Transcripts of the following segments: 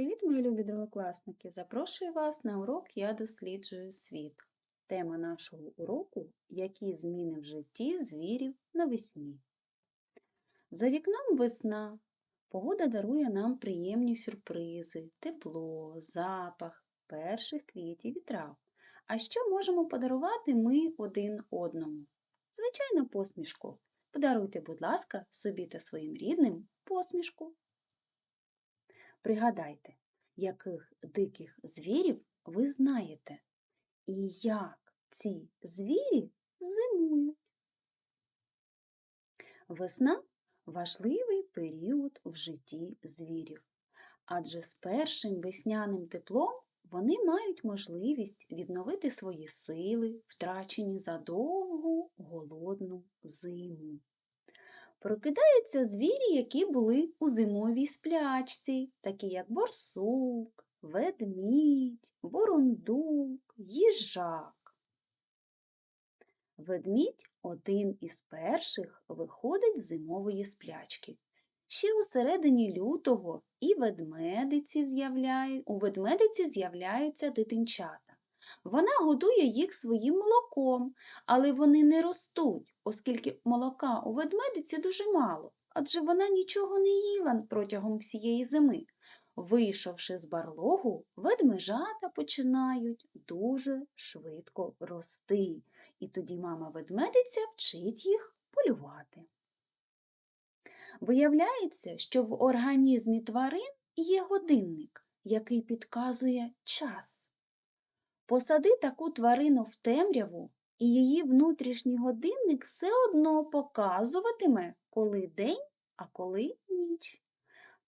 Привіт, мої любі другокласники! Запрошую вас на урок Я досліджую світ. Тема нашого уроку які зміни в житті звірів навесні. За вікном весна. Погода дарує нам приємні сюрпризи, тепло, запах перших квітів і трав. А що можемо подарувати ми один одному? Звичайно, посмішку. Подаруйте, будь ласка, собі та своїм рідним посмішку. Пригадайте, яких диких звірів ви знаєте і як ці звірі зимують. Весна важливий період в житті звірів, адже з першим весняним теплом вони мають можливість відновити свої сили, втрачені за довгу голодну зиму. Прокидаються звірі, які були у зимовій сплячці, такі як борсук, ведмідь, бурундук, їжак. Ведмідь один із перших виходить з зимової сплячки. Ще у середині лютого і ведмедиці у ведмедиці з'являються дитинчата. Вона годує їх своїм молоком, але вони не ростуть, оскільки молока у ведмедиці дуже мало, адже вона нічого не їла протягом всієї зими. Вийшовши з барлогу, ведмежата починають дуже швидко рости, і тоді мама ведмедиця вчить їх полювати. Виявляється, що в організмі тварин є годинник, який підказує час. Посади таку тварину в темряву, і її внутрішній годинник все одно показуватиме, коли день, а коли ніч.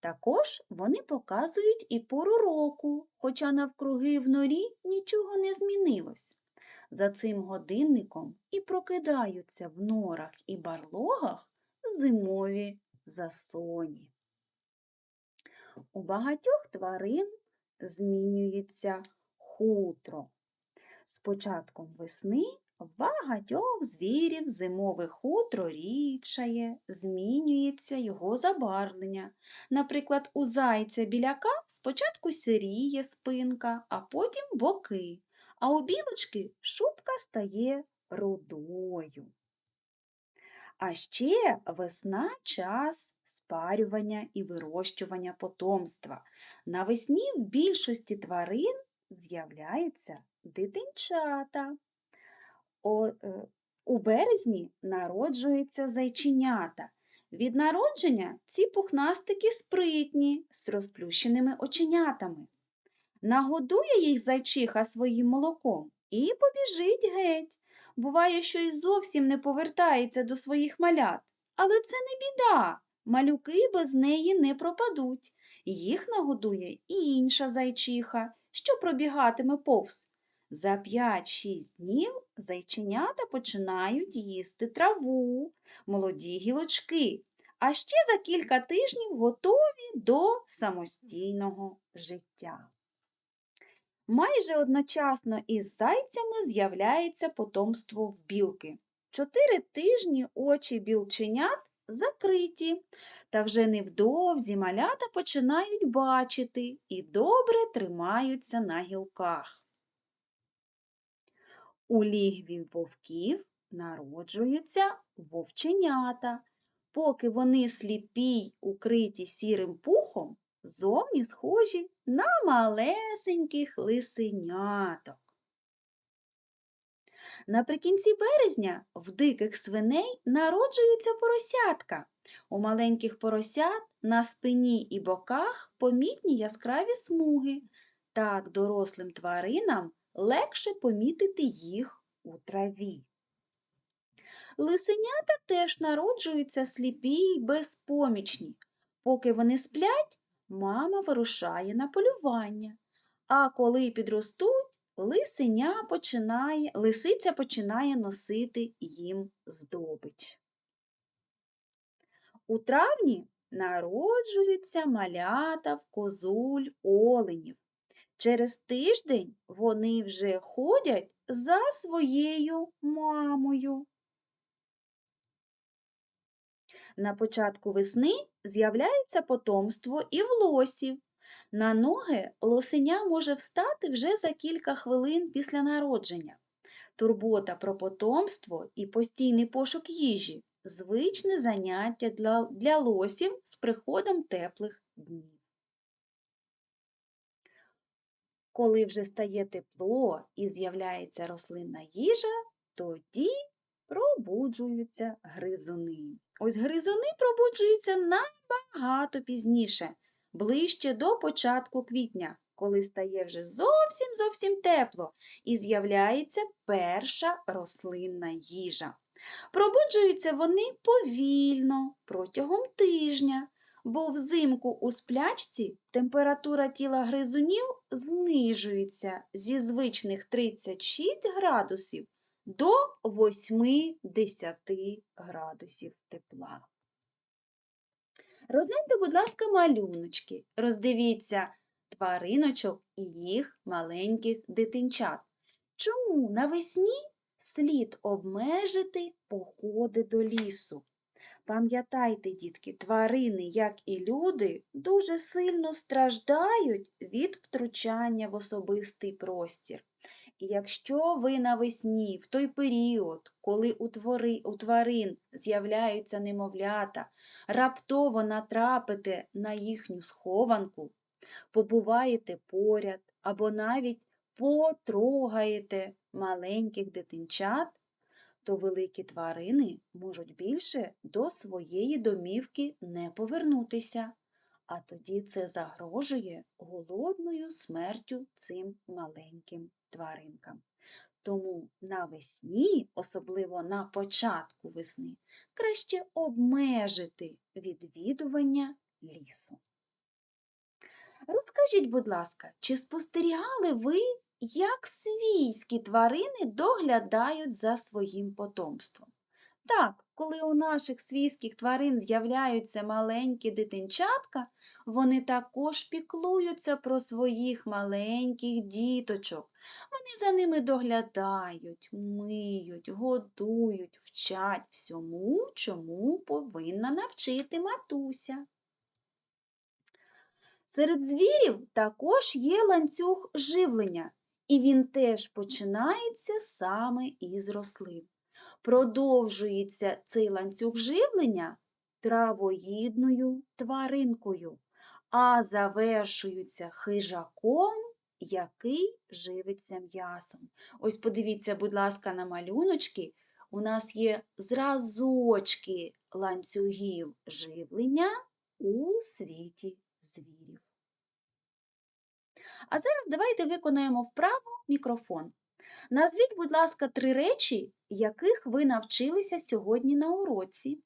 Також вони показують і пору року, хоча навкруги в норі нічого не змінилось. За цим годинником і прокидаються в норах і барлогах зимові засоні. У багатьох тварин змінюється хутро. З початком весни в багатьох звірів зимове хутро рідшає, змінюється його забарвлення. Наприклад, у зайця біляка спочатку сиріє спинка, а потім боки, а у білочки шубка стає рудою. А ще весна час спарювання і вирощування потомства. Навесні в більшості тварин з'являються дитинчата. О, е, У березні народжуються зайченята. Від народження ці пухнастики спритні з розплющеними оченятами. Нагодує їх зайчиха своїм молоком і побіжить геть. Буває, що й зовсім не повертається до своїх малят. Але це не біда. Малюки без неї не пропадуть. Їх нагодує інша зайчиха, що пробігатиме повз. За 5-6 днів зайченята починають їсти траву, молоді гілочки, а ще за кілька тижнів готові до самостійного життя. Майже одночасно із зайцями з'являється потомство в білки. Чотири тижні очі білченят закриті, та вже невдовзі малята починають бачити і добре тримаються на гілках. У лігві вовків народжуються вовченята. Поки вони сліпі й укриті сірим пухом, зовні схожі на малесеньких лисеняток. Наприкінці березня в диких свиней народжуються поросятка. У маленьких поросят на спині і боках помітні яскраві смуги. Так дорослим тваринам легше помітити їх у траві. Лисенята теж народжуються сліпі й безпомічні. Поки вони сплять, мама вирушає на полювання, а коли підростуть, лисеня починає, лисиця починає носити їм здобич. У травні народжуються малята в козуль оленів. Через тиждень вони вже ходять за своєю мамою. На початку весни з'являється потомство і в лосів. На ноги лосеня може встати вже за кілька хвилин після народження. Турбота про потомство і постійний пошук їжі звичне заняття для, для лосів з приходом теплих днів. Коли вже стає тепло і з'являється рослинна їжа, тоді пробуджуються гризуни. Ось гризуни пробуджуються набагато пізніше, ближче до початку квітня, коли стає вже зовсім зовсім тепло і з'являється перша рослинна їжа. Пробуджуються вони повільно протягом тижня, бо взимку у сплячці температура тіла гризунів знижується зі звичних 36 градусів до 8-10 градусів тепла. Розгляньте, будь ласка, малюночки. Роздивіться твариночок і їх маленьких дитинчат. Чому навесні слід обмежити походи до лісу? Пам'ятайте, дітки, тварини, як і люди, дуже сильно страждають від втручання в особистий простір. Якщо ви навесні, в той період, коли у, твори, у тварин з'являються немовлята, раптово натрапите на їхню схованку, побуваєте поряд або навіть потрогаєте маленьких дитинчат, то великі тварини можуть більше до своєї домівки не повернутися, а тоді це загрожує голодною смертю цим маленьким тваринкам. Тому навесні, особливо на початку весни, краще обмежити відвідування лісу. Розкажіть, будь ласка, чи спостерігали ви, як свійські тварини доглядають за своїм потомством? Так, коли у наших свійських тварин з'являються маленькі дитинчатка, вони також піклуються про своїх маленьких діточок. Вони за ними доглядають, миють, годують, вчать всьому, чому повинна навчити матуся. Серед звірів також є ланцюг живлення, і він теж починається саме із рослин. Продовжується цей ланцюг живлення травоїдною тваринкою, а завершується хижаком, який живиться м'ясом. Ось подивіться, будь ласка, на малюночки. У нас є зразочки ланцюгів живлення у світі звірів. А зараз давайте виконаємо вправу мікрофон. Назвіть, будь ласка, три речі, яких ви навчилися сьогодні на уроці.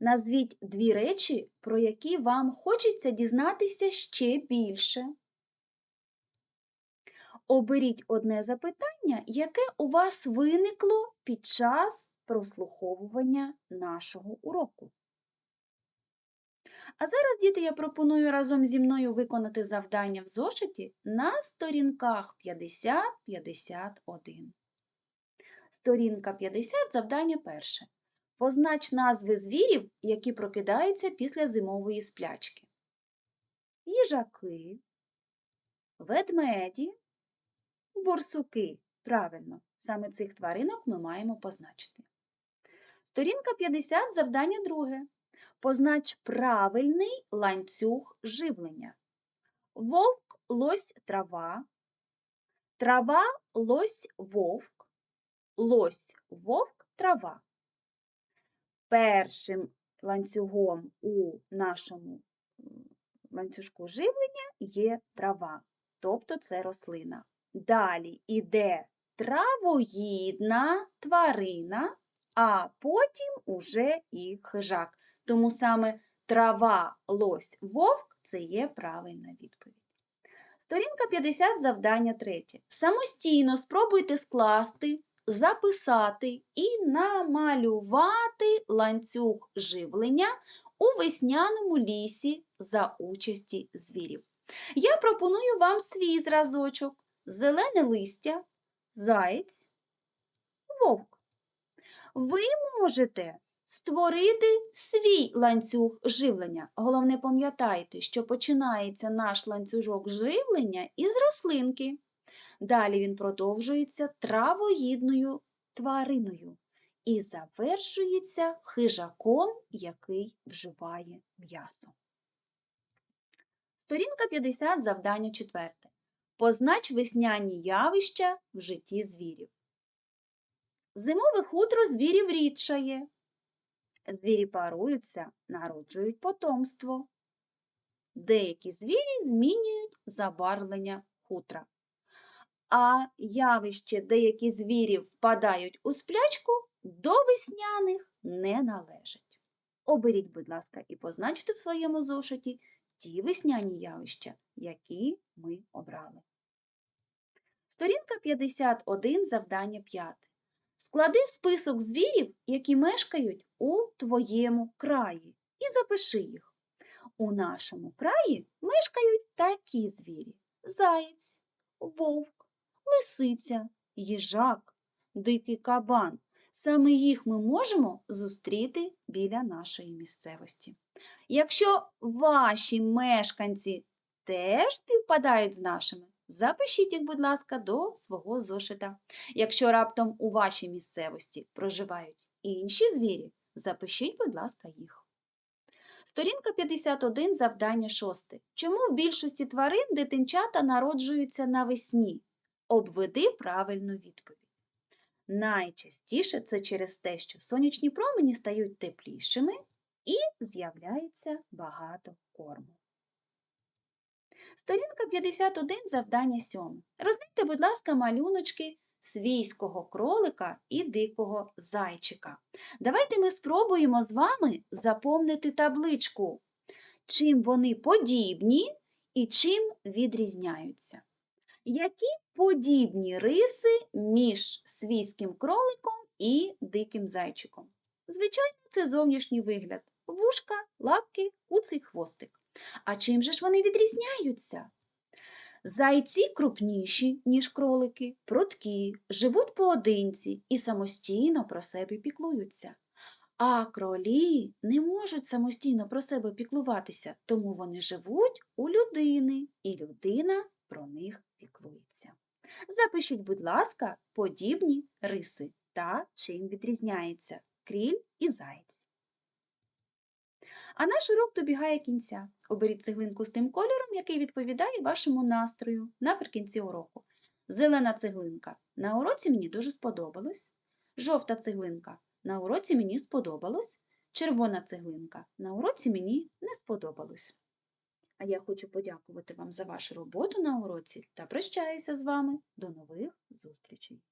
Назвіть дві речі, про які вам хочеться дізнатися ще більше. Оберіть одне запитання, яке у вас виникло під час прослуховування нашого уроку. А зараз, діти, я пропоную разом зі мною виконати завдання в зошиті на сторінках 50-51. Сторінка 50, завдання перше. Познач назви звірів, які прокидаються після зимової сплячки. Їжаки, ведмеді, борсуки. Правильно, саме цих тваринок ми маємо позначити. Сторінка 50, завдання друге. Познач правильний ланцюг живлення. Вовк, лось, трава, трава, лось, вовк, лось, вовк, трава. Першим ланцюгом у нашому ланцюжку живлення є трава, тобто це рослина. Далі йде травоїдна тварина, а потім уже і хижак. Тому саме трава, лось, вовк це є правильна відповідь. Сторінка 50, завдання 3. Самостійно спробуйте скласти, записати і намалювати ланцюг живлення у весняному лісі за участі звірів. Я пропоную вам свій зразочок: зелене листя, заєць, вовк. Ви можете створити свій ланцюг живлення. Головне пам'ятайте, що починається наш ланцюжок живлення із рослинки. Далі він продовжується травоїдною твариною і завершується хижаком, який вживає м'ясо. Сторінка 50, завдання 4. Познач весняні явища в житті звірів. Зимове хутро звірів рідшає. Звірі паруються, народжують потомство. Деякі звірі змінюють забарвлення хутра. А явище деякі звірі впадають у сплячку до весняних не належить. Оберіть, будь ласка, і позначте в своєму зошиті ті весняні явища, які ми обрали. Сторінка 51, завдання 5. Склади список звірів, які мешкають у твоєму краї, і запиши їх. У нашому краї мешкають такі звірі: заєць, вовк, лисиця, їжак, дикий кабан. Саме їх ми можемо зустріти біля нашої місцевості. Якщо ваші мешканці теж співпадають з нашими, запишіть їх, будь ласка, до свого зошита. Якщо раптом у вашій місцевості проживають інші звірі, запишіть, будь ласка, їх. Сторінка 51, завдання 6. Чому в більшості тварин дитинчата народжуються навесні? Обведи правильну відповідь. Найчастіше це через те, що сонячні промені стають теплішими і з'являється багато корму. Сторінка 51, завдання 7. Розгляньте, будь ласка, малюночки свійського кролика і дикого зайчика. Давайте ми спробуємо з вами заповнити табличку, чим вони подібні і чим відрізняються. Які подібні риси між свійським кроликом і диким зайчиком? Звичайно, це зовнішній вигляд вушка, лапки, куций хвостик. А чим же ж вони відрізняються? Зайці крупніші, ніж кролики, прудкі, живуть поодинці і самостійно про себе піклуються. А кролі не можуть самостійно про себе піклуватися, тому вони живуть у людини, і людина про них піклується. Запишіть, будь ласка, подібні риси та чим відрізняється кріль і заєць. А наш урок добігає кінця. Оберіть цеглинку з тим кольором, який відповідає вашому настрою наприкінці уроку. Зелена цеглинка. На уроці мені дуже сподобалось. Жовта цеглинка. На уроці мені сподобалось. Червона цеглинка. На уроці мені не сподобалось. А я хочу подякувати вам за вашу роботу на уроці та прощаюся з вами. До нових зустрічей!